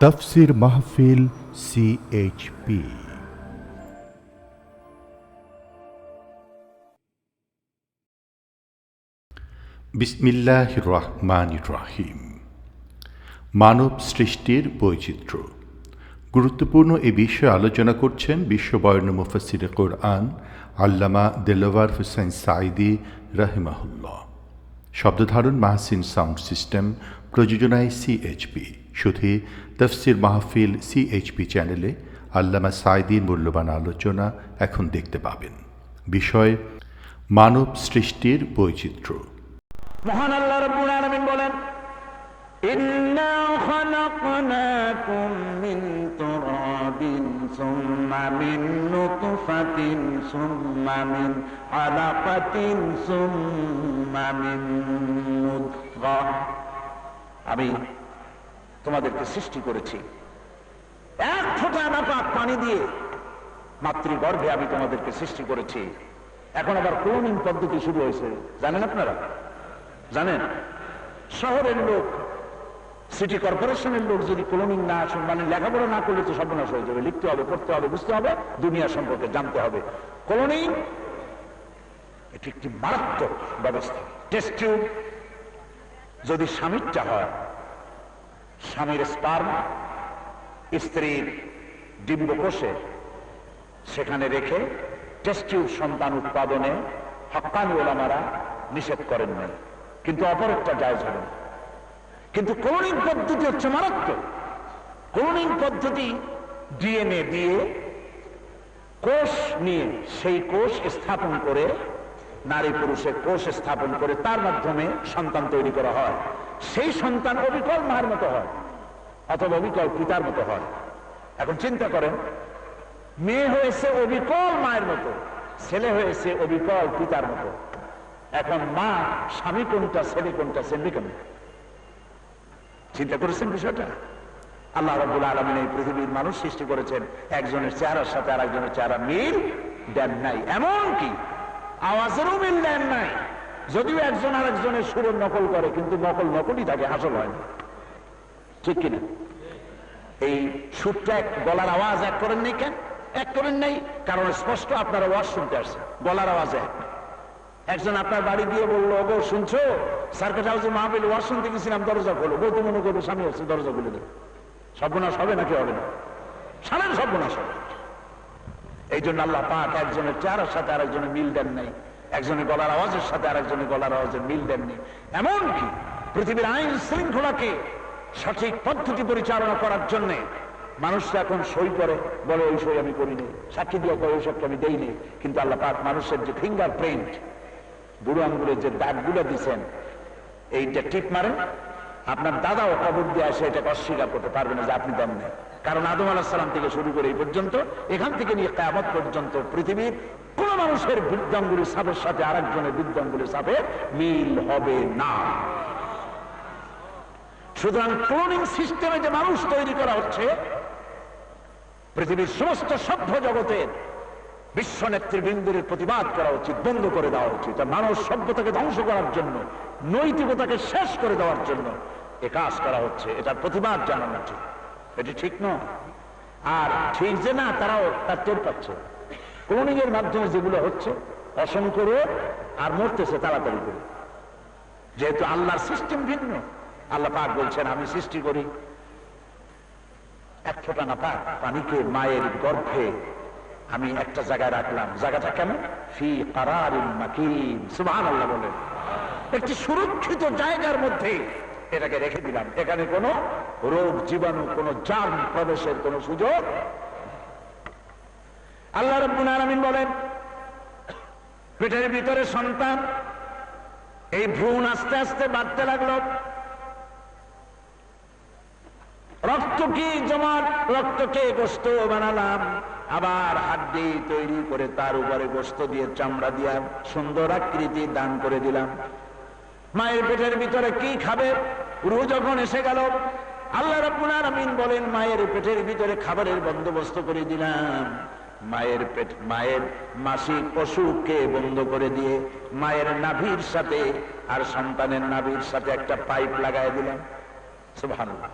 তফসির মাহফিল সিএইচপি বিসমিল্লাহ রহমান রাহিম। মানব সৃষ্টির বৈচিত্র্য। গুরুত্বপূর্ণ এ বিষয়ে আলোচনা করছেন বিশ্ববর্ণ মুফাসির কোরআন আল্লামা দেলোয়ার হুসেন সাইদি রাহিমাহুল্লাহ। শব্দধারণ মাহসিন সাউন্ড সিস্টেম প্রযোজনায় সিএইচপি শুধু তফসির মাহফিল সিএইচপি চ্যানেলে আল্লামা সাইদির মূল্যবান আলোচনা এখন দেখতে পাবেন। বিষয়, মানব সৃষ্টির বৈচিত্র্য। মহান আল্লাহ রব্বুল আলামিন বলেন, ইন্না খালাকনাকুম মিন তুরাবিন সুম্মা মিন নুতফাতিন সুম্মা মিন আলাকাতিন সুম্মা মিন মুদগাহ আমি তোমাদেরকে সৃষ্টি করেছি। এক ফোঁটা নাপাক পানি দিয়ে মাতৃগর্ভে আমি তোমাদেরকে সৃষ্টি করেছি। এখন আবার ক্লোনিং পদ্ধতি শুরু হয়েছে, জানেন আপনারা? জানেন? শহরের লোক সিটি কর্পোরেশনের লোক যদি ক্লোনিং না আসুন মানে লেখাপড়া না করলে তো সর্বনাশ হয়ে যাবে। লিখতে হবে, পড়তে হবে, বুঝতে হবে, দুনিয়া সম্পর্কে জানতে হবে। ক্লোনিং এটি একটি মারাত্মক ব্যবস্থা। টেস্ট টিউব যদি স্বামীরটা হয় স্বামীর স্পার্ম স্ত্রীর ডিম্বকোষে, সেখানে রেখে টেস্ট টিউব সন্তান উৎপাদনে হক্কানি ওলামারা নিষেধ করেন নাই। কিন্তু অপরেরটা জায়জ হবে কিন্তু ক্লোনিং পদ্ধতি হচ্ছে মারাত্মক। ক্লোনিং পদ্ধতি ডিএনএ দিয়ে কোষ নিয়ে সেই কোষ স্থাপন করে, নারী পুরুষের কোষ স্থাপন করে তার মাধ্যমে সন্তান তৈরি করা হয়। সেই সন্তান অবিকল মায়ের মতো হয়, অথবা অবিকল পিতার মতো হয়। এখন চিন্তা করেন, মেয়ে হয়েছে অবিকল মায়ের মতো, ছেলে হয়েছে অবিকল পিতার মতো। এখন মা, স্বামী কোনটা, ছেলে কোনটা সেমনি কেন চিন্তা করেছেন বিষয়টা? আল্লাহ রব্বুল আলমিন এই পৃথিবীর মানুষ সৃষ্টি করেছেন, একজনের চেহারার সাথে আর একজনের চেহারা মিল দেন নাই। এমন কি আওয়াজেরও মিল দেন নাই। যদিও একজন আর একজনের সুরের নকল করে, কিন্তু নকল নকলই থাকে আসল হয় না। ঠিক কিনা? এই সুরটা এক গলার আওয়াজ এক করেন নাই কেন? এক করেন নাই, কারণ স্পষ্ট আপনার ওয়াজ শুনতে আসছে। গলার আওয়াজ এক। একজন আপনার বাড়ি দিয়ে বলল গো শুনছো? সার্কেট হাউসে মাহবিল ওয়াজ শুনতে গেছিলাম, দরজা খোলো। বউ তো মনে করবে স্বামী হচ্ছে দরজা খুলে দেবে। সর্বনাশ হবে নাকি হবে না? সারেন সর্বনাশ হবে। এই জন্য আল্লাহ পাক একজনের চেহারার সাথে আরেকজনের মিল দেন নাই। একজনের গলার আওয়াজের সাথে আরেকজনের গলার আওয়াজের মিল দেননি। এমনকি পৃথিবীর আইন শৃঙ্খলাকে সঠিক পদ্ধতি পরিচালনা করার জন্য মানুষরা এখন সই করে, বলে ওই সই আমি করিনি। সাক্ষী দিয়ে কয়, ওই সবকে আমি দেইনি। কিন্তু আল্লাহ পাক মানুষের যে ফিঙ্গার প্রিন্ট বুড়ো আঙ্গুলের যে দাগগুলো দিছেন, এইটা টিপ মারেন। আপনার দাদাও কবর দিয়ে আসে, এটাকে অস্বীকার করতে পারবে না যে আপনি দেন নাই কারণ আদম আলাহাম থেকে শুরু করে এই পর্যন্ত, এখান থেকে নিয়ে কায়ামত পর্যন্ত পৃথিবীর কোন মানুষের বৃদ্ধাঙ্গুলির সাপের সাথে আরেকজনের বৃদ্ধাঙ্গুলির সাপের মিল হবে না। সুতরাং ক্লোনিং সিস্টেমে যে মানুষ তৈরি করা হচ্ছে, পৃথিবীর সমস্ত সভ্য জগতের বিশ্ব নেতৃবৃন্দের প্রতিবাদ করা উচিত, বন্ধ করে দেওয়া উচিত। মানব সভ্যতাকে ধ্বংস করার জন্য, নৈতিকতাকে শেষ করে দেওয়ার জন্য এ কাজ করা হচ্ছে, এটার প্রতিবাদ জানানো উচিত। এটি ঠিক নয় আর ঠিক যে না, তারাও তার টের পাচ্ছে। ক্লোনিং এর মাধ্যমে যেগুলো হচ্ছে অসংখ্য রোগ আর মরতেছে তাড়াতাড়ি করে। যেহেতু আল্লাহর সিস্টেম ভিন্ন, আল্লাহ পাক বলছেন, আমি সৃষ্টি করি এক ফোঁটা না পাক পানিকে মায়ের গর্ভে। আমি একটা জায়গায় রাখলাম। জায়গাটা কেমন? ফি কারারিন মাকিন। সুবহানাল্লাহ বলেন। একটি সুরক্ষিত জায়গার মধ্যে এটাকে রেখে দিলাম। এখানে কোনো রোগ জীবাণু, কোনো জার্ম প্রবেশের কোনো সুযোগ আল্লাহ রব্বুল আলামিন বলেন, পেটের ভিতরে সন্তান এই ভ্রূণ আস্তে আস্তে বাড়তে লাগল। রক্তকে জমাট রক্তকে গোস্ত বানালাম? আবার হাড্ডি তৈরি করে তার উপরে গোস্ত দিয়ে চামড়া দিয়া সুন্দর আকৃতি দান করে দিলাম। মায়ের পেটের ভিতরে কি খাবে? রু যখন এসে গেল, আল্লাহ রাব্বুল আলামিন বলেন, মায়ের পেটের ভিতরে খাবারের বন্দোবস্ত করে দিলাম। মায়ের পেট, মায়ের মাসিক পশুকে বন্ধ করে দিয়ে মায়ের নাভির সাথে আর সন্তানের নাভির সাথে একটা পাইপ লাগাই দিলাম। সুবহানাল্লাহ।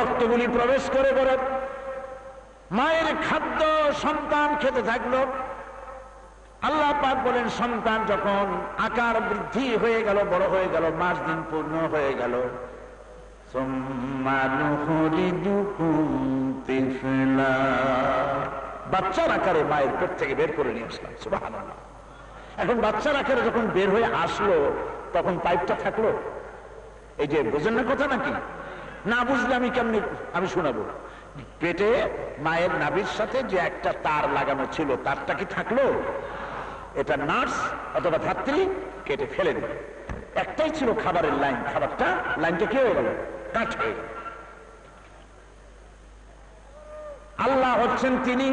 রক্তগুলি প্রবেশ করে করে মায়ের খাদ্য সন্তান খেতে থাকল। আল্লাহ পাক বলেন, সন্তান যখন আকার বৃদ্ধি হয়ে গেল, বড় হয়ে গেল, মাস দিন পূর্ণ হয়ে গেল বাচ্চার আকারে মায়ের পেট থেকে বের করে নিয়ে আসলাম। এখন বাচ্চার আকারে যখন বের হয়ে আসলো, তখন পাইপটা থাকল? এই যে, বোঝেন না কথা নাকি? না বুঝলে আমি কেমনি, আমি শোনাবো। পেটে মায়ের নাভির সাথে যে একটা তার লাগানো ছিল, তারটা কি থাকল? এটা নার্স অথবা ধাত্রী কেটে ফেলে দিল একটাই ছিল খাবারের লাইন, খাবারটা লাইনটা কি হয়ে গেল? কাট হয়ে আল্লাহ হচ্ছেন তিনি,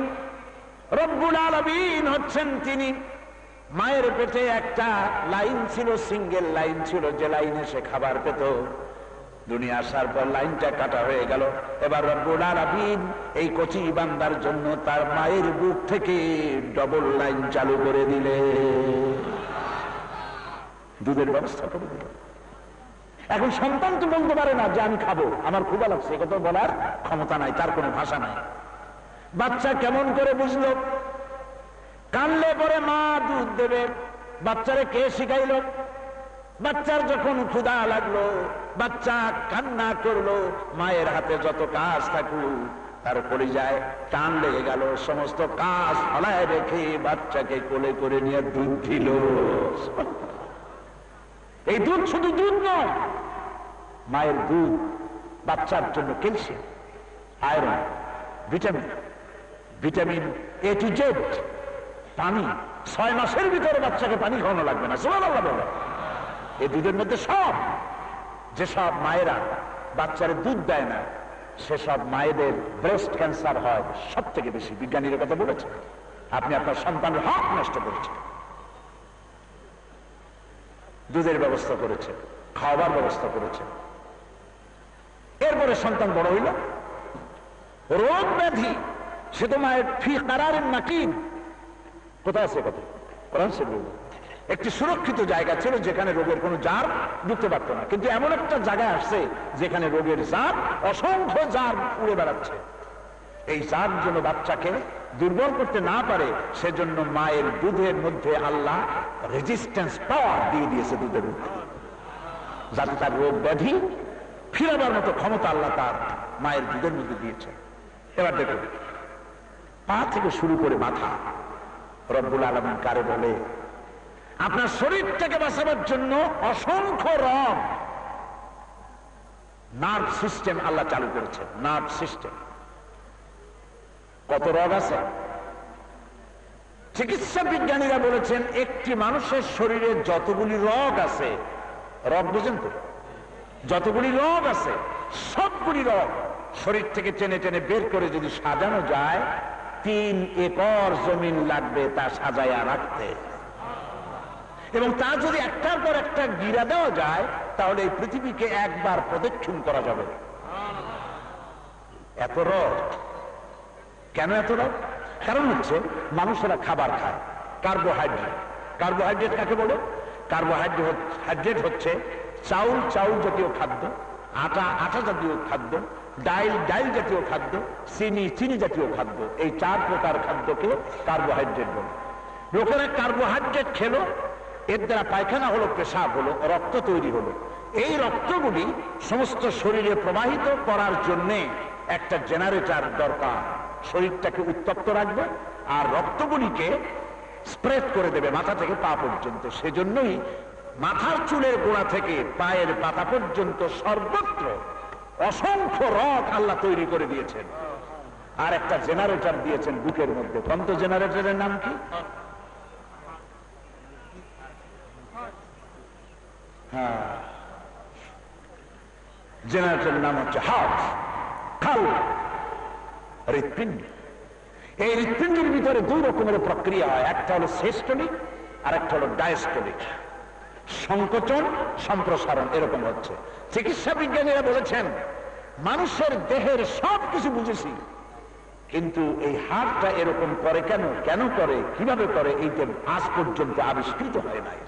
রব্বুল আলমিন হচ্ছেন তিনি। মায়ের পেটে একটা লাইন ছিল, সিঙ্গেল লাইন ছিল, যে লাইনে সে খাবার পেত। দুনিয়া আসার পর লাইনটা কাটা হয়ে গেল। এবার রব্বুল আলামিন এই কচি বান্দার জন্য তার মায়ের বুক থেকে ডবল লাইন চালু করে দিলে। দুধের ব্যবস্থা করে দিল। এখন সন্তান তো বলতে পারে না যে আমি খাব। আমার ক্ষুধা লাগছে এ কথা বলার ক্ষমতা নাই, তার কোনো ভাষা নাই। বাচ্চা কেমন করে বুঝলো? কানলে পরে মা দুধ দেবে। বাচ্চারে কে শিখাইল? বাচ্চার যখন ক্ষুধা লাগল বাচ্চা কান্না করল, মায়ের হাতে যত কাজ থাকুক, তার যায় টান লেগে গেল, সমস্ত কাজ ফলায় রেখে বাচ্চাকে কোলে করে নিয়ে দুধ দিল। এই দুধ শুধু দুধ নয়, মায়ের দুধ বাচ্চার জন্য calcium, iron, vitamin vitamin A to Z পানি। ছয় মাসের ভিতরে বাচ্চাকে পানি খাওয়ানো লাগবে না আল্লাহ এই দুধের মধ্যে সব যেসব মায়েরা বাচ্চার দুধ দেয় না, সেসব মায়েদের ব্রেস্ট ক্যান্সার হয় সব থেকে বেশি, বিজ্ঞানীর কথা বলেছে আপনি আপনার সন্তানের হক নষ্ট করেছেন। দুধের ব্যবস্থা করেছে খাওয়াবার ব্যবস্থা করেছে এরপরে সন্তান বড় হইল। রোগ ব্যাধি, সে তো মায়ের ফি কারারের নাকিম। কোথায় আছে কথা? কোরআন শরীফে। একটি সুরক্ষিত জায়গা ছিল যেখানে রোগের কোনো জার ঢুকতে পারতো না। কিন্তু এমন একটা জায়গায় আসছে যেখানে রোগের জার, অসংখ্য জার উড়ে বেড়াচ্ছে। এই জার জন্য বাচ্চাকে দুর্বল করতে না পারে, সেজন্য মায়ের দুধের মধ্যে আল্লাহ রেজিস্ট্যান্স পাওয়ার দিয়ে দিয়েছে দুধের মধ্যে। যাতে তার রোগ ব্যাধি ফিরাবার মতো ক্ষমতা আল্লাহ তার মায়ের দুধের মধ্যে দিয়েছে। এবার দেখুন, পা থেকে শুরু করে মাথা রব্বুল আলমিন কারে বলে আপনার শরীরটাকে বাঁচাবার জন্য অসংখ্য রব নার্ভ সিস্টেম আল্লাহ চালু করেছেন নার্ভ সিস্টেম কত রোগ আছে? চিকিৎসা বিজ্ঞানীরা বলেছেন, একটি মানুষের শরীরে যতগুলি রোগ আছে রোগ বুঝেন তো? যতগুলি রোগ আছে, সবগুলি রোগ শরীর থেকে টেনে টেনে বের করে যদি সাজানো যায়, তিন একর জমিন লাগবে তা সাজায়া রাখতে। এবং তা যদি একটার পর একটা গিরা দেওয়া যায়, তাহলে এই পৃথিবীকে একবার প্রদক্ষিণ করা যাবে। এত রোগ কেন এত রোগ কারণ হচ্ছে, মানুষেরা খাবার খায়। কার্বোহাইড্রেট। কার্বোহাইড্রেট কাকে বলে? কার্বোহাইড্রেট হাইড্রেট হচ্ছে চাউল চাউল জাতীয় খাদ্য, আটা আটা জাতীয় খাদ্য, ডাইল ডাইল জাতীয় খাদ্য, চিনি চিনি জাতীয় খাদ্য। এই চার প্রকার খাদ্যকে কার্বোহাইড্রেট বলে। লোকেরা কার্বোহাইড্রেট খেলো এর দ্বারা পায়খানা হলো, পেশাব হলো, রক্ত তৈরি হলো। এই রক্তগুলি সমস্ত শরীরে প্রবাহিত করার জন্যে একটা জেনারেটর দরকার। শরীরটাকে উত্তপ্ত রাখবে আর রক্তগুলিকে স্প্রেড করে দেবে মাথা থেকে পা পর্যন্ত। সেজন্যই মাথার চুলের গোড়া থেকে পায়ের পাতা পর্যন্ত সর্বত্র অসংখ্য রক আল্লাহ তৈরি করে দিয়েছেন। আর একটা জেনারেটর দিয়েছেন বুকের মধ্যে। কন্ত জেনারেটরের নাম কি? হ্যাঁ। জেনারেটরের নাম হচ্ছে হার্ট হৃৎপিণ্ড। এই হৃৎপিণ্ডের ভিতরে দুই রকমের প্রক্রিয়া হয়, একটা হলো সেস্টলিক আর একটা হলো ডায়াস্টলিক সংকোচন, সম্প্রসারণ, এরকম হচ্ছে। চিকিৎসা বিজ্ঞানীরা বলেছেন, মানুষের দেহের সব কিছু বুঝেছি, কিন্তু এই হাড়টা এরকম করে কেন? কেন করে? কীভাবে করে? এইটা আজ পর্যন্ত আবিষ্কৃত হয় নাই।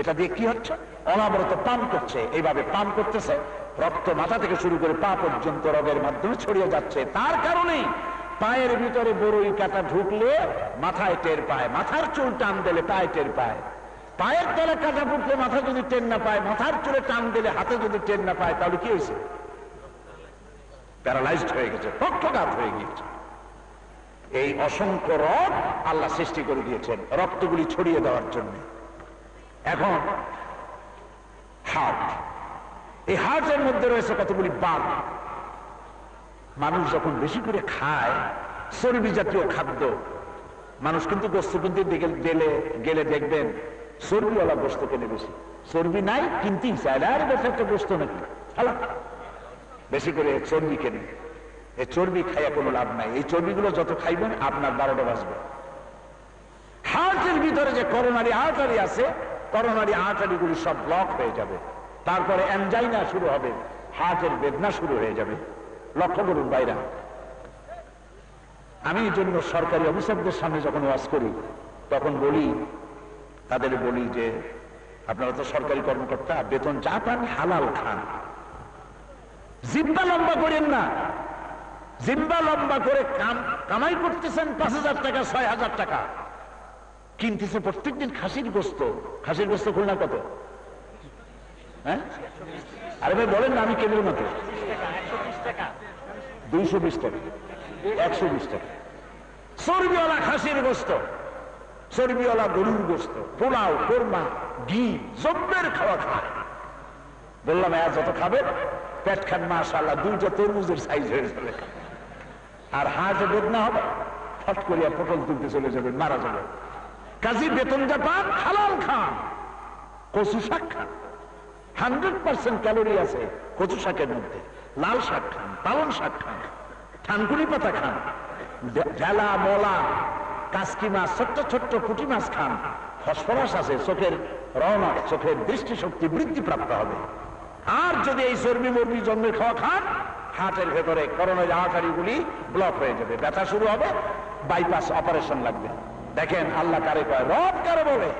এটা দিয়ে কি হচ্ছে? অনাবরত পাম্প করছে। এইভাবে পাম্প করতেছে। রক্ত মাথা থেকে শুরু করে পা পর্যন্ত রগের মাধ্যমে ছড়িয়ে যাচ্ছে। তার কারণেই পায়ের ভিতরে বড়ই কাটা ঢুকলে মাথায় টের পায়। মাথার চুল টান দিলে পায়ে টের পায়। পায়ের তলে কাটা ফুটলে মাথা যদি টের না পায়, মাথার চুলে টান দিলে হাতে যদি টের না পায়, তাহলে কি হয়েছে? প্যারালাইজড হয়ে গেছে, পক্ষঘাত হয়ে গিয়েছে। এই অসংখ্য রড আল্লাহ সৃষ্টি করে দিয়েছেন রক্তগুলি ছড়িয়ে দেওয়ার জন্য। এখন হার্ট এই হার্টের মধ্যে রয়েছে কতগুলি বাঘ। মানুষ যখন বেশি করে খায়, চর্বি জাতীয় খাদ্য, মানুষ কিন্তু গোস্ত কিনতে দিকে- গেলে গেলে দেখবেন চর্বিওয়ালা গোস্ত কেনে বেশি। চর্বি নাই, কিনতেই চায় আরে বেশ একটা গোস্ত নাকি? হ্যালো? বেশি করে চর্বি কেনে। এই চর্বি খাইয়া কোনো লাভ নাই। এই চর্বিগুলো যত খাইবেন, আপনার বারোটা বাজবে। হার্টের ভিতরে যে করোনারি আর্টারি আছে করোনারি আর্টারিগুলি সব ব্লক হয়ে যাবে। তারপরে অ্যানজাইনা শুরু হবে, হার্টের বেদনা শুরু হয়ে যাবে। লক্ষ্য করুন বাইরা আমি এই জন্য সরকারি অফিসারদের সামনে যখন ওয়াজ করি, তখন বলি, তাদের বলি যে, আপনারা তো সরকারি কর্মকর্তা, বেতন যা পান হালাল খান। জিম্বা লম্বা করেন না। জিম্বা লম্বা করে কামাই করতেছেন পাঁচ হাজার টাকা, ছয় হাজার টাকা। কিনতেছে প্রত্যেকদিন খাসির গোস্ত। খাসির গোস্ত খুলনা কত? হ্যাঁ? আরে ভাই, বলেন না আমি কেবল মতো দুইশো বিশ টাকা, একশো বিশ টাকা। চর্বিওয়ালা খাসির গোস্ত, চর্বিওয়ালা গরুর গোস্ত, পোলাও, কোরমা, ঘি জব্বের খাওয়া খায়। বললাম, এর যত খাবে, পেট খান মাশাল্লাহ দুইটা তরমুজের সাইজ হয়ে যাবে। আর হাঁস বেদনা হবে, ফট করিয়া পটল তুলতে চলে যাবে মারা যাবে কাজী বেতন যা পান হালাল খান। কচু শাক খান। হান্ড্রেড পার্সেন্ট ক্যালোরি আছে কচু শাকের মধ্যে। লাল শাক খান, পালং শাক খান থানকুনি পাতা খান ঢেলা, মলা, কাসকি মাছ, ছোট্ট ছোট্ট পুঁটি মাছ খান। ফসফরাস আছে, চোখের রওনা চোখের দৃষ্টিশক্তি বৃদ্ধি প্রাপ্ত হবে। আর যদি এই চর্বি মর্বি জন্মের খাওয়া খান, হার্টের ভেতরে করোনার আর্টারিগুলি ব্লক হয়ে যাবে। ব্যথা শুরু হবে, বাইপাস অপারেশন লাগবে। দেখেন আল্লাহ কারে কয়? রব কারে বলে?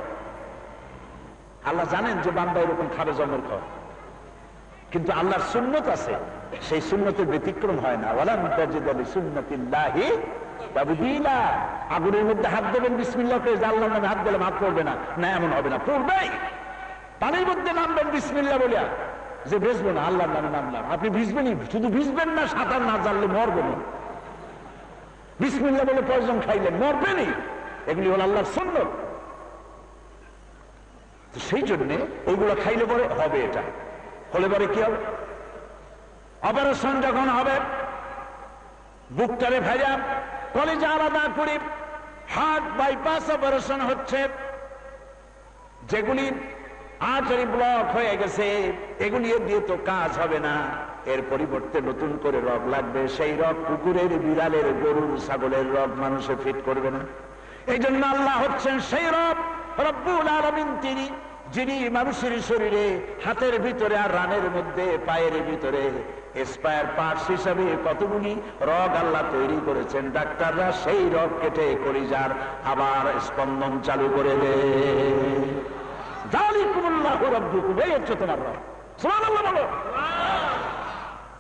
আল্লাহ জানেন যে বান্দা এরকম খাবে জন্মের খাওয়া কিন্তু আল্লাহর সুন্নত আছে, সেই সুন্নতের ব্যতিক্রম হয় না। আলি সুন্নতিল্লাহি আগুনের মধ্যে হাত দেবেন, বিসমিল্লাহ করে আল্লাহর নামে হাত দিলে হাত পড়বে না। না, এমন হবে না, পড়বেই। পানির মধ্যে নামবেন, বিসমিল্লাহ বলিয়া। যে ভিজবো না, আল্লাহর নামে নামলাম। আপনি ভিজবেনই শুধু ভিজবেন না, সাঁতার না জানলে মরবেনই। বিসমিল্লাহ বলে প্রয়োজন খাইলেন? মরবেনই। এগুলি হল আল্লাহর সুন্নত। সেই জন্যে ওইগুলো খাইলে পরে হবে এটা। হলে পরে কি হবে? অপারেশন যখন হবে, বুকটারে ভেজা কলেজে আলাদা করে হার্ট বাইপাস অপারেশন হচ্ছে। যেগুলি আর্টারি ব্লক হয়ে গেছে, এগুলি দিয়ে তো কাজ হবে না। এর পরিবর্তে নতুন করে রব লাগবে। সেই রব কুকুরের বিড়ালের গরুর, ছাগলের রব মানুষে ফিট করবে না। এই জন্য আল্লাহ হচ্ছেন সেই রব রব্বুল আলমিন তিনি যিনি মানুষের শরীরে হাতের ভিতরে আর রানের মধ্যে পায়ের ভিতরে। স্পায়ার পার্টস হিসাবে কতগুলি রগ আল্লাহ তৈরি করেছেন ডাক্তাররা সেই রগ কেটে কলিজার আবার স্পন্দন চালু করে বলো।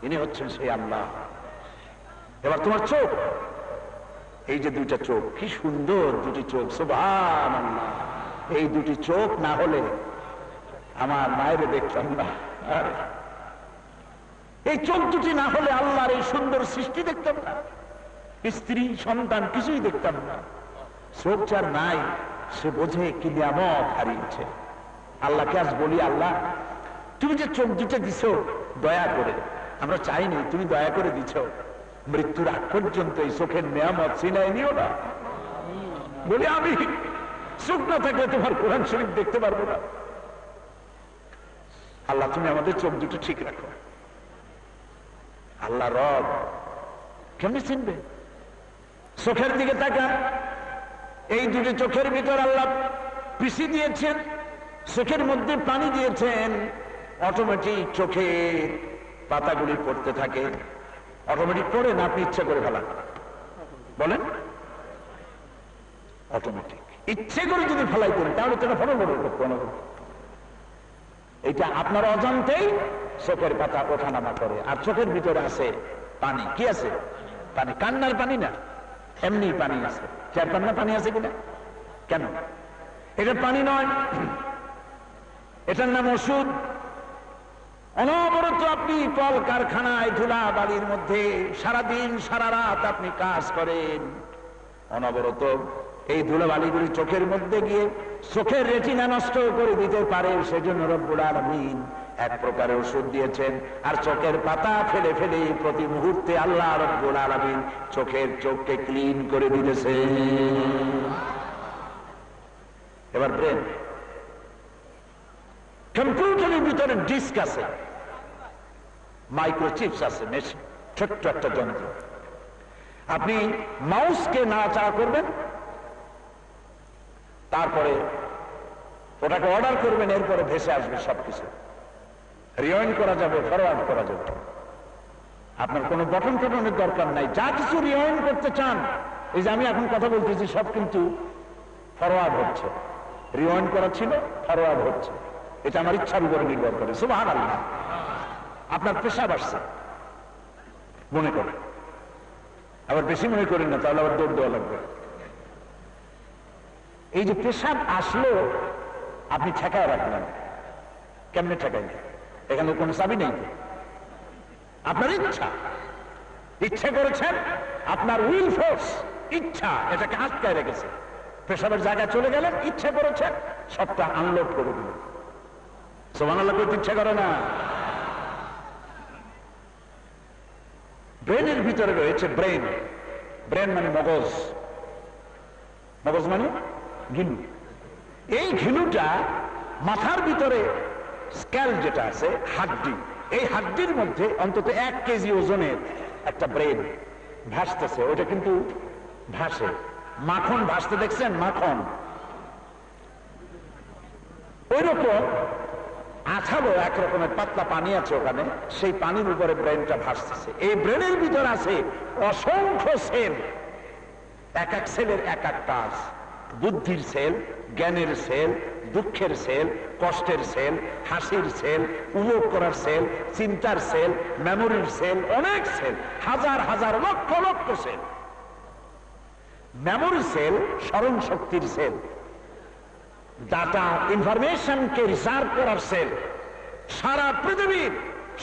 ইনি হচ্ছেন সেই আল্লাহ। এবার তোমার চোখ। এই যে দুইটা চোখ, কি সুন্দর দুটি চোখ, সুবহানাল্লাহ। এই দুটি চোখ না হলে আমার মায়ের দেখতাম না। এই চোখ দুটি না হলে আল্লাহর এই সুন্দর সৃষ্টি দেখতাম না। স্ত্রী, সন্তান, কিছুই দেখতাম না। চোখ যার নাই, সে বোঝে কি নিয়ামত হারিয়েছে আল্লাহকে আজ বলি, আল্লাহ, তুমি যে চোখ দুটো দিছ, দয়া করে, আমরা চাইনি তুমি দয়া করে দিছ। মৃত্যুর আগ পর্যন্ত এই চোখের নিয়ামত চিনাই নিও না। বলি, আমি চোখ না থাকলে তোমার কোরআন শরীফ দেখতে পারব না। আল্লাহ, তুমি আমাদের চোখ দুটো ঠিক রাখো। আল্লাহ রব কেমনি চিনবে? চোখের দিকে তাকান এই দুটি চোখের ভিতর আল্লাহ পিসি দিয়েছেন, চোখের মধ্যে পানি দিয়েছেন। অটোমেটিক চোখের পাতাগুলি পড়তে থাকে। অটোমেটিক পড়ে না আপনি ইচ্ছা করে ফেলান? বলেন। অটোমেটিক ইচ্ছে করে যদি ফেলাই করেন তাহলে তো এটা ফটো ফটো করতে হবে। এটা আপনার অজান্তেই চোখের পাতা ওঠানামা করে আর চোখের ভিতরে আছে পানি। কি আছে? পানি। কান্নার পানি না? এমনি পানি আছে। চার পান্না পানি আছে কিনা? কেন? এটা পানি নয়। এটার নাম ওষুধ। অনবরত আপনি কল কারখানায় ধুলা বালির মধ্যে সারাদিন সারা রাত আপনি কাজ করেন। অনবরত এই ধুলাবালিগুলি চোখের মধ্যে গিয়ে চোখের রেটিনা নষ্ট করে দিতে পারে, সেজন্য রব্বুল আলমিন এক প্রকারের ওষুধ দিয়েছেন। আর চোখের পাতা ফেলে ফেলে প্রতি মুহূর্তে আল্লাহ রব্বুল আলমিন চোখের চোখকে ক্লিন করে দিতেছে এবার ব্রেন। কম্পিউটারের ভিতরে ডিস্ক আছে। মাইক্রোচিপস আছে মেশিন ছোট্ট একটা যন্ত্র। আপনি মাউসকে নাড়াচাড়া করবেন, তারপরে ওটাকে অর্ডার করবেন, এরপরে ভেসে আসবে সবকিছু। রিওয়াইন্ড করা যাবে ফরওয়ার্ড করা যাবে। আপনার কোনো বটন টটনের দরকার নাই। যা কিছু রিওয়াইন্ড করতে চান, এই যে আমি এখন কথা বলতেছি, সব কিন্তু ফরওয়ার্ড হচ্ছে। রিওয়াইন্ড করা ছিল ফরওয়ার্ড হচ্ছে। এটা আমার ইচ্ছার উপরে নির্ভর করে। সুবাহ আল্লাহ আপনার পেশাব আসছে। মনে করেন। আবার বেশি মনে করেন না, তাহলে আবার দৌড় দেওয়া লাগবে। এই যে পেশাব আসলো, আপনি ঠেকায় রাখলেন। কেমনে ঠেকাইলেন এখানে কোনো চাবি নেই আপনার ইচ্ছা। ইচ্ছে করেছেন, আপনার উইল ফোর্স, ইচ্ছা, এটাকে আটকায় রেখেছে। পেশাবের জায়গায় চলে গেলেন, ইচ্ছে করেছেন, সবটা আনলোড করে দিলেন। সোমান আল্লাহ করতে ইচ্ছা করে না। ব্রেনের ভিতরে রয়েছে ব্রেন। ব্রেন মানে মগজ। মগজ মানে ঘিলু এই ঘিলুটা মাথার ভিতরে স্ক্যাল যেটা আছে, হাড্ডি। এই হাড্ডির মধ্যে অন্তত এক কেজি ওজনের একটা ব্রেন ভাসতেছে। ওটা কিন্তু ভাসে। মাখন ভাসতে দেখছেন? মাখন। ওই রকম আঠালো এক রকমের পাতলা পানি আছে ওখানে, সেই পানির উপরে ব্রেনটা ভাসতেছে। এই ব্রেনের ভিতর আছে অসংখ্য সেল এক এক সেলের এক এক কাজ বুদ্ধির সেল জ্ঞানের সেল দুঃখের সেল কষ্টের সেল হাসির সেল উপভোগ করার সেল চিন্তার সেল মেমোরির সেল অনেক সেল হাজার হাজার, lakh lakh sell memory cell স্মরণ শক্তির সেল ডাটা ইনফরমেশনকে রিসার্ভ করার সেল সারা পৃথিবীর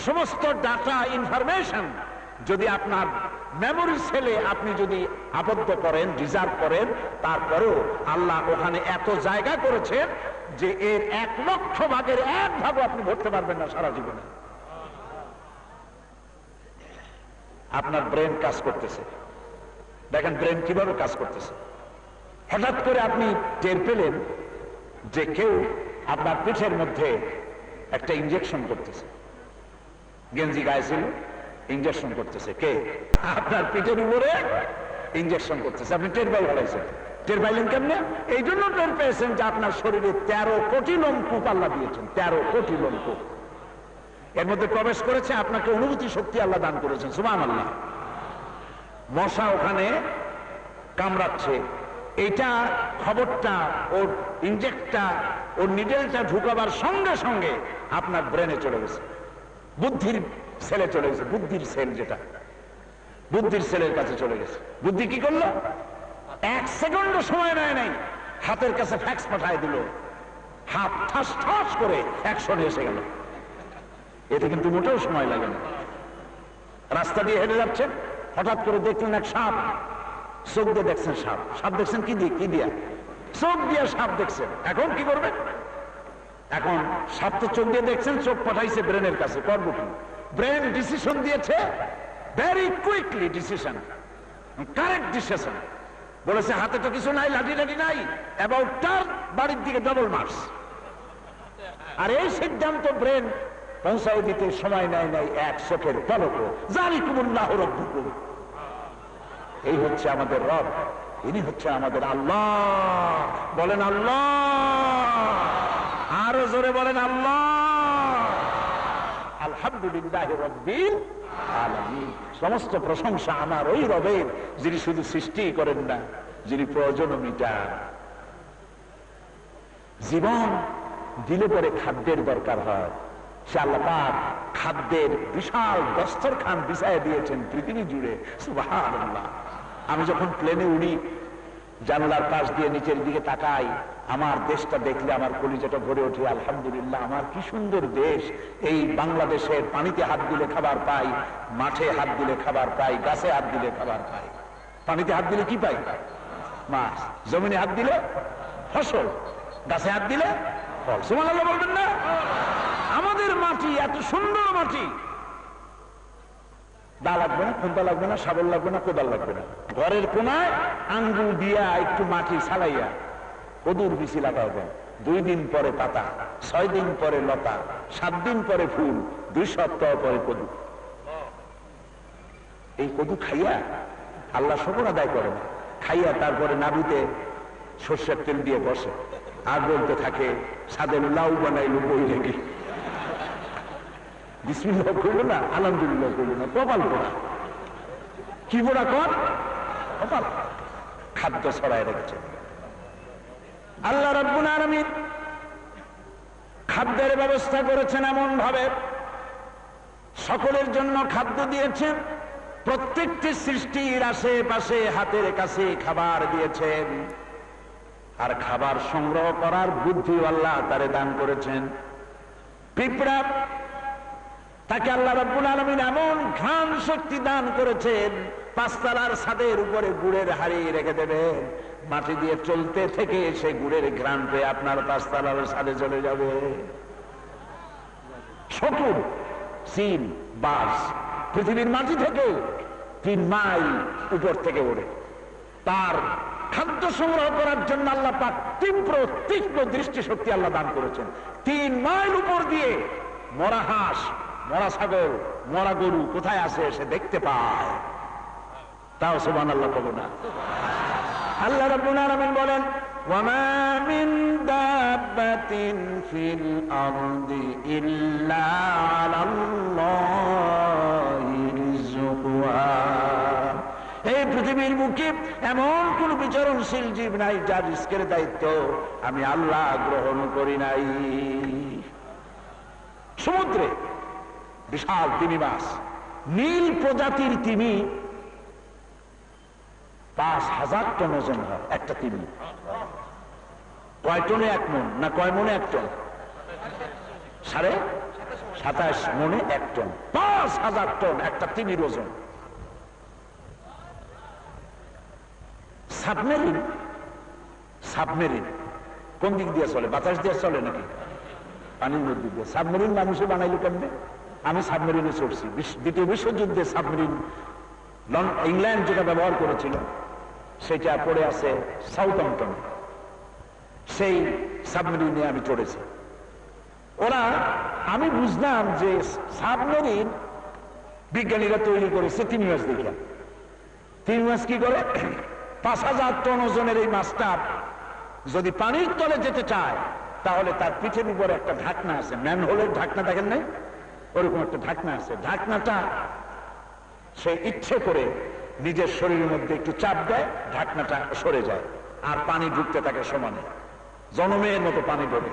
সমস্ত ডাটা ইনফরমেশন যদি আপনার মেমোরি সেলে আপনি যদি আবদ্ধ করেন রিজার্ভ করেন, তারপরেও আল্লাহ ওখানে এত জায়গা করেছেন যে এর এক লক্ষ ভাগের এক ভাগও আপনি ভরতে পারবেন না সারা জীবনে। আপনার ব্রেন কাজ করতেছে। দেখেন ব্রেন কীভাবে কাজ করতেছে। হঠাৎ করে আপনি টের পেলেন যে কেউ আপনার পিঠের মধ্যে একটা ইঞ্জেকশন করতেছে। গেঞ্জি গায়ে ছিল ইঞ্জেকশন করতেছে। কে? আপনার পিঠের উপরে ইঞ্জেকশন করতেছে। আপনি টের পাই ফেলাইছেন টের পাইলেন কেমনে? এই জন্য টের পেয়েছেন যে আপনার শরীরে তেরো কোটি লোমকূপ আল্লাহ দিয়েছেন। তেরো কোটি লোমকূপ এর মধ্যে প্রবেশ করেছে, আপনাকে অনুভূতি শক্তি আল্লাহ দান করেছেন। সুমান আল্লাহ মশা ওখানে কামড়াচ্ছে। এইটা খবরটা ওর ইনজেক্টটা ওর নিডেলটা ঢুকাবার সঙ্গে সঙ্গে আপনার ব্রেনে চলে গেছে। বুদ্ধির সেলে চলে গেছে, বুদ্ধির সেল যেটা। বুদ্ধির সেলের কাছে চলে গেছে। বুদ্ধি কি করল? এক সেকেন্ড সময় নেয় নাই। হাতের কাছে ফ্যাক্স পাঠায় দিল। হাত ঠাস ঠাস করে অ্যাকশনে এসে গেল। এতে কিন্তু মোটেও সময় লাগে না। রাস্তা দিয়ে হেঁটে যাচ্ছেন। হঠাৎ করে দেখলেন এক সাপ। চোখ দিয়ে দেখছেন সাপ। সাপ দেখছেন কি দিয়ে? কি দিয়া? চোখ দিয়ে সাপ দেখছেন। এখন কি করবেন এখন সাপ তো চোখ দিয়ে দেখছেন, চোখ পাঠাইছে ব্রেনের কাছে। করব কি? ব্রেন ডিসিশন দিয়েছে very quickly decision correct decision বলেছে, হাতে তো কিছু নাই, লাঠি লাঠি নাই অ্যাবাউট টার্ন বাড়ির দিকে ডবল মার্স আর এই সিদ্ধান্ত ব্রেন পৌঁছায় দিতে সময় নেয় নাই এক চোখের পলক জানি কুমুল্লাহ রব্বুকুম। এই হচ্ছে আমাদের রব, ইনি হচ্ছে আমাদের আল্লাহ। বলেন আল্লাহ। আরও জোরে বলেন আল্লাহ। আলহামদুলিল্লাহ রব্বিল সমস্ত প্রশংসা আমার ওই রবের, যিনি শুধু সৃষ্টি করেন না, যিনি প্রয়োজন মিটান। জীবন দিলে পরে খাদ্যের দরকার হয়। সে আল্লাহ খাদ্যের বিশাল দস্তরখান বিছায় দিয়েছেন পৃথিবী জুড়ে। সুবহানাল্লাহ। আমি যখন প্লেনে উড়ি, জানলার পাশ দিয়ে নিচের দিকে তাকাই, আমার দেশটা দেখলে আমার কলিজাটা ভরে ওঠে, আলহামদুলিল্লাহ, আমার কি সুন্দর দেশ। এই বাংলাদেশের পানিতে হাত দিলে খাবার পাই, মাঠে হাত দিলে খাবার পাই, গাছে হাত দিলে খাবার পাই। পানিতে হাত দিলে কি পাই? মাছ। জমিনে হাত দিলে ফসল, গাছে হাত দিলে ফল। সুমান বলবেন না? আমাদের মাটি এত সুন্দর মাটি। দা লাগবে না খুন্তা লাগবে না সাবল লাগবে না, কোদাল লাগবে না। ঘরের কোনায় আঙ্গুল দিয়া একটু মাটি ছাড়াইয়া কদুর বিচি লাগাবেন দুই দিন পরে পাতা, ছয় দিন পরে লতা, সাত দিন পরে ফুল, দুই সপ্তাহ পরে কদু। এই কদু খাইয়া আল্লাহ শকর আদায় করে না। খাইয়া তারপরে নাবিতে সর্ষের তেল দিয়ে বসে। আর বলতে থাকে সাদের লাউ বানাইলো বই রেখে বিসমিল্লাহ করব না, আলহামদুলিল্লাহ করব না, কপাল পোড়া। কি পোড়া কর? কপাল। খাদ্য রেখেছে। আল্লাহ খাদ্যের ব্যবস্থা করেছেন এমন ভাবে সকলের জন্য খাদ্য দিয়েছেন, প্রত্যেকটি সৃষ্টির আশেপাশে, হাতের কাছে খাবার দিয়েছেন। আর খাবার সংগ্রহ করার বুদ্ধি আল্লাহ তারে দান করেছেন। পিঁপড়া তাকে আল্লাহ রাব্বুল আলমিন এমন ঘ্রাণ শক্তি দান করেছেন, পাঁচতলার ছাদের উপরে গুড়ের হাড়ি রেখে দেবেন। মাটি দিয়ে চলতে থেকে সে গুড়ের ঘ্রাণ পেয়ে আপনার পাঁচতলার ছাদে চলে যাবে। শকুন সিন বাস পৃথিবীর মাটি থেকে তিন মাইল উপর থেকে ওড়ে। তার খাদ্য সংগ্রহ করার জন্য আল্লাহ পাক তীব্র, তীক্ষ্ণ দৃষ্টিশক্তি আল্লাহ দান করেছেন। তিন মাইল উপর দিয়ে মরা হাঁস মরা ছাগল, মরা গরু কোথায় আছে সে দেখতে পায়। তাও সুবান আল্লাহ কব না। আল্লাহ রাব্বুল আলামিন বলেন এই পৃথিবীর মুখে এমন কোন বিচরণশীল জীব নাই যার রিস্কের দায়িত্ব আমি আল্লাহ গ্রহণ করি নাই। সমুদ্রে বিশাল তিমি মাছ নীল প্রজাতির তিমি পাঁচ হাজার টন ওজন হয়, একটা তিমি। কয় টনে এক মন, না কয় মনে এক টন? সাড়ে সাতাশ মনে এক টন। পাঁচ হাজার টন একটা তিমির ওজন। Submarine submarine. কোন দিক দিয়ে চলে? বাতাস দিয়ে চলে নাকি? পানির মধ্যে দিয়ে। সাবমেরিন মানুষে বানাইলো কেমনে? আমি সাবমেরিনে চড়ছি। দ্বিতীয় বিশ্বযুদ্ধে সাবমেরিন ইংল্যান্ড যেটা ব্যবহার করেছিল, সেটা পড়ে আছে সাউথ অম্পটন সেই সাবমেরিনে আমি চড়েছি। ওরা, আমি বুঝলাম যে সাবমেরিন বিজ্ঞানীরা তৈরি করেছে তিন মাস দেখে। তিন মাস কি করে? পাঁচ হাজার টন ওজনের এই মাছটা যদি পানির তলে যেতে চায়, তাহলে তার পিঠের উপরে একটা ঢাকনা আছে। ম্যান হোলের ঢাকনা দেখেন নাই? ওরকম একটা ঢাকনা আছে। ঢাকনাটা সে ইচ্ছে করে নিজের শরীরের মধ্যে একটু চাপ দেয়, ঢাকনাটা সরে যায় আর পানি ঢুকতে থাকে সমানে। জনমের মতো পানি ঢোকে।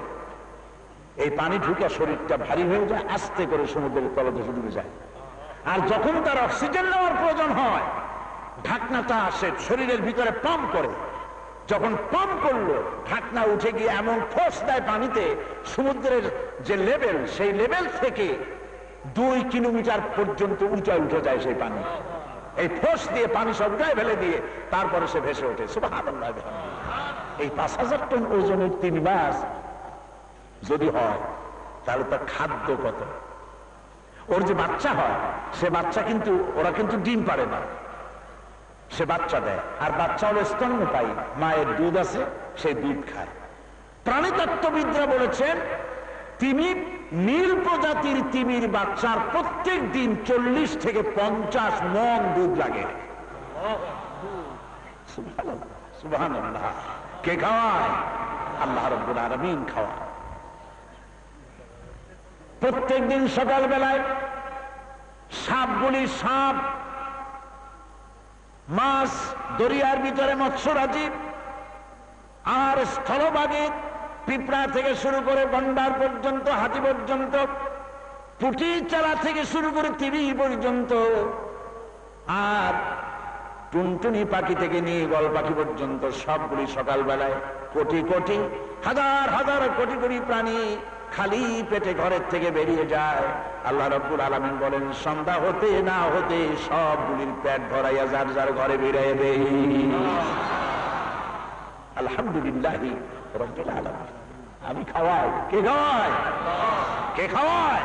এই পানি ঢুকে শরীরটা ভারী হয়ে যায়, আস্তে করে সমুদ্রের তলদেশে ডুবে যায়। আর যখন তার অক্সিজেন নেওয়ার প্রয়োজন হয়, ঢাকনাটা আসে শরীরের ভিতরে পাম্প করে। যখন পাম্প করল, ঢাকনা উঠে গিয়ে এমন ফোর্স দেয় পানিতে, সমুদ্রের যে লেভেল সেই লেভেল থেকে দুই কিলোমিটার পর্যন্ত উঁচায় উঠে যায় সেই পানি। এই ফোর্স দিয়ে পানি সব উঠায় ফেলে দিয়ে তারপরে সে ভেসে ওঠে। এই পাঁচ হাজার টন ওজনের তিন মাস যদি হয়, তাহলে তার খাদ্য কত? ওর যে বাচ্চা হয়, সে বাচ্চা কিন্তু, ওরা কিন্তু ডিম পারে না। সে বাচ্চা দেয়। আর বাচ্চা হলো স্তন্যপায়ী মায়ের দুধ আছে সেই দুধ খায়। প্রাণীতত্ত্ববিদরা বলেছেন, তিমি নীল প্রজাতির তিমির বাচ্চার প্রত্যেক দিন চল্লিশ থেকে পঞ্চাশ মন দুধ লাগে। কে খাওয়ায়? আল্লাহ রব্বুল আলমিন খাওয়ায়। প্রত্যেক দিন সকাল বেলায় সাপগুলি সাপ, মাছ, দরিয়ার ভিতরে মৎস্যরাজি, আর স্থলভাগে পিঁপড়া থেকে শুরু করে গন্ডার পর্যন্ত, হাতি পর্যন্ত, পুটি চালা থেকে শুরু করে তিরি পর্যন্ত, আর টুনটুনি পাখি থেকে নিয়ে গল পাখি পর্যন্ত সবগুলি সকালবেলায় কোটি কোটি, হাজার হাজার কোটি কোটি প্রাণী খালি পেটে ঘরের থেকে বেরিয়ে যায়। আল্লাহ রব্বুল আলমিন বলেন, সন্ধ্যা হতে না হতে সবগুলির পেট ভরাইয়া যার যার ঘরে বেরিয়ে দেই আলহামদুলিল্লাহ আমি খাওয়াই। কে খাওয়ায়? কে খাওয়ায়?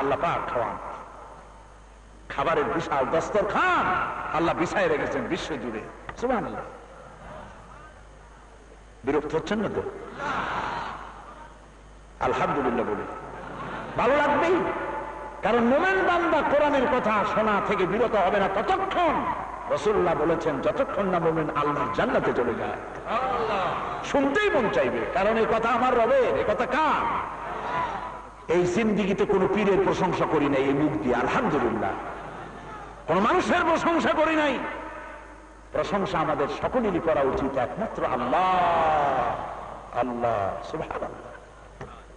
আল্লাহ পাক খাওয়ান। খাবারের বিশাল দস্তর খান। আল্লাহ বিছায় রেখেছেন বিশ্ব জুড়ে সুমান বিরক্ত হচ্ছেন না তো? আলহামদুলিল্লাহ বলি। ভালো লাগবেই। কারণ মোমেন বান্দা কোরআনের কথা শোনা থেকে বিরত হবে না ততক্ষণ। রসুল্লাহ বলেছেন যতক্ষণ না মোমেন আল্লাহর জান্নাতে চলে যায় শুনতেই মন চাইবে কারণ এই কথা আমার রবের এ কথা কার? এই জিন্দিগিতে কোনো পীরের প্রশংসা করি নাই এই মুখ দিয়ে আলহামদুলিল্লাহ। কোন মানুষের প্রশংসা করি নাই। প্রশংসা আমাদের সকলেরই করা উচিত একমাত্র আল্লাহ। আল্লাহ সুবহানাল্লাহ।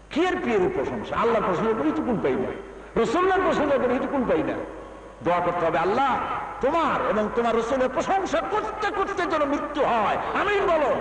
কি এর পীরের প্রশংসা? আল্লাহ প্রশংসা করি টুকুন পাই না। রসুল্লার প্রশংসা করি টুকুন পাই না। দোয়া করতে হবে আল্লাহ তোমার এবং তোমার রসুলের প্রশংসা করতে করতে যেন মৃত্যু হয়। আমি বলো